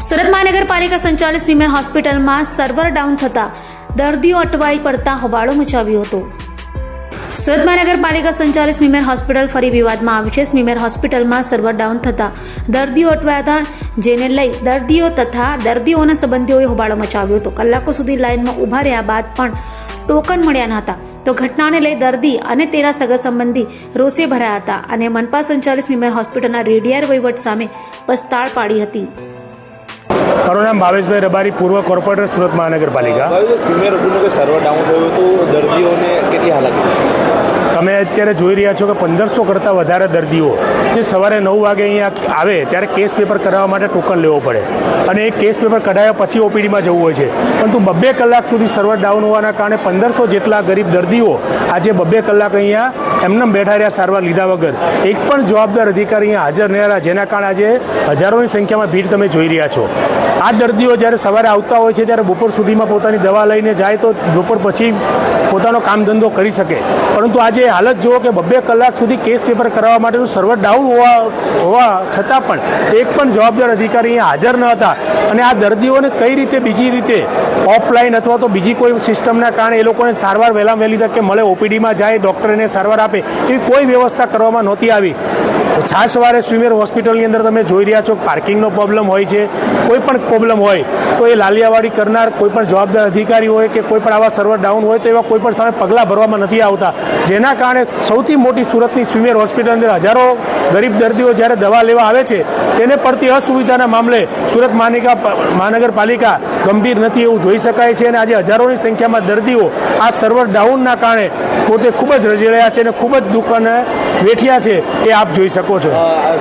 સુરત મહાનગરપાલિકા સંચાલિત સ્મીમેર હોસ્પિટલમાં સર્વર ડાઉન થતા દર્દીઓ અટવાઈ પડતા હોબાળો મચાવ્યો હતો. સુરત મહાનગરપાલિકા સંચાલિત સ્મીમેર હોસ્પિટલ ફરી વિવાદમાં આવી છે. સ્મીમેર હોસ્પિટલમાં સર્વર ડાઉન થતા દર્દીઓ અટવાયા હતા, જેને લઈ દર્દીઓ તથા દર્દીઓના સંબંધીઓએ હોબાળો મચાવ્યો હતો. કલાકો સુધી લાઇનમાં ઊભા રહ્યા બાદ પણ ટોકન મળ્યા ન હતા. તો ઘટનાને લઈ દર્દી અને તેના સગા સંબંધી રોષે ભરાયા હતા અને મનપા સંચાલિત સ્મીમેર હોસ્પિટલના રેડિયાર વહીવટ સામે પસ્તાળ પાડી હતી. મારું નામ ભાવેશભાઈ રબારી પૂર્વ કોર્પોરેટર સુરત મહાનગરપાલિકા. સર્વર ડાઉન થયું હતું? દર્દીઓને કેટલી હાલાકી તમે અત્યારે જોઈ રહ્યા છો કે પંદરસો કરતાં વધારે દર્દીઓ જે સવારે નવ વાગે અહીંયા આવે ત્યારે કેસ પેપર કરાવવા માટે ટોકન લેવો પડે. અને એ કેસ પેપર કઢાયા પછી ઓપીડીમાં જવું હોય છે. પરંતુ બબ્બે કલાક સુધી સર્વર ડાઉન હોવાના કારણે પંદરસો જેટલા ગરીબ દર્દીઓ આજે બબ્બે કલાક અહીંયા એમને બેઠા રહ્યા સારવાર લીધા વગર. એક પણ જવાબદાર અધિકારી અહીંયા હાજર નહીં રહ્યા, જેના કારણે આજે હજારોની સંખ્યામાં ભીડ તમે જોઈ રહ્યા છો. આ દર્દીઓ જ્યારે સવારે આવતા હોય છે, ત્યારે બપોર સુધીમાં પોતાની દવા લઈને જાય તો બપોર પછી પોતાનો કામ ધંધો કરી શકે. પરંતુ આજે હાલત જુઓ કે બબ્બે કલાક સુધી કેસ પેપર કરાવવા માટેનું સર્વર ડાઉન હોવા હોવા છતાં પણ એક પણ જવાબદાર અધિકારી અહીંયા હાજર ન હતા. અને આ દર્દીઓને કઈ રીતે બીજી રીતે ઓફલાઈન અથવા તો બીજી કોઈ સિસ્ટમના કારણે એ લોકોને સારવાર વહેલા વહેલી તકે મળે ઓપીડીમાં જાય ડૉક્ટરને સારવાર આપે, એવી કોઈ વ્યવસ્થા કરવામાં નહોતી આવી. છાશવારે સ્વીમેર હોસ્પિટલની અંદર તમે જોઈ રહ્યા છો, પાર્કિંગનો પ્રોબ્લેમ હોય છે, કોઈ પણ પ્રોબ્લેમ હોય, તો એ લાલિયાવાડી કરનાર કોઈ પણ જવાબદાર અધિકારી હોય કે કોઈ પણ આવા સર્વર ડાઉન હોય, તો એવા કોઈ પણ સામે પગલાં ભરવામાં નથી આવતા. જેના કારણે સૌથી મોટી સુરતની સ્વીમેર હોસ્પિટલ અંદર હજારો ગરીબ દર્દીઓ જ્યારે દવા લેવા આવે છે, તેને પડતી અસુવિધાના મામલે સુરત માનિકા, મહાનગરપાલિકા ગંભીર નથી એવું જોઈ શકાય છે અને આજે હજારોની સંખ્યામાં દર્દીઓ આ સર્વર ડાઉનના કારણે પોતે ખૂબ જ રજી રહ્યા છે અને ખૂબ જ દુઃખ અને વેઠ્યા છે, એ આપ જોઈ શકો છો.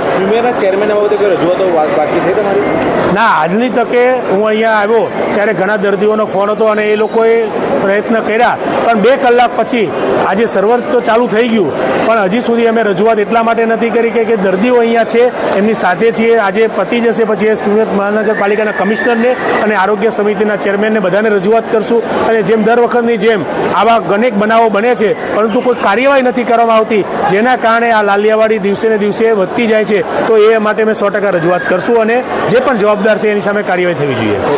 સ્પીમેરના ચેરમેન બાબતે કોઈ રજૂઆતો બાકી થઈ તમારી? ના આજની તકે હું અહીંયા આવ્યો ત્યારે ઘણા દર્દીઓનો ફોન હતો અને એ લોકોએ પ્રયત્ન કર્યા. પણ બે કલાક પછી આજે સર્વર તો ચાલુ થઈ ગયું. પણ હજી સુધી અમે રજૂઆત એટલા માટે નથી કરી કે કે દર્દીઓ અહીંયા છે એમની સાથે છીએ. આજે પતી જશે પછી એ સુરત મહાનગરપાલિકાના કમિશનરને અને આરોગ્ય સમિતિના ચેરમેનને બધાને રજૂઆત કરશું. અને જેમ દર વખતની જેમ આવા અનેક બનાવો બને છે પરંતુ કોઈ કાર્યવાહી નથી કરવામાં આવતી. જેના કારણે આ લાલિયાવાડી દિવસે ને દિવસે વધતી જાય છે, તો એ માટે અમે સો ટકા રજૂઆત કરશું અને જે પણ જવાબદાર છે, એની સામે કાર્યવાહી થવી જોઈએ.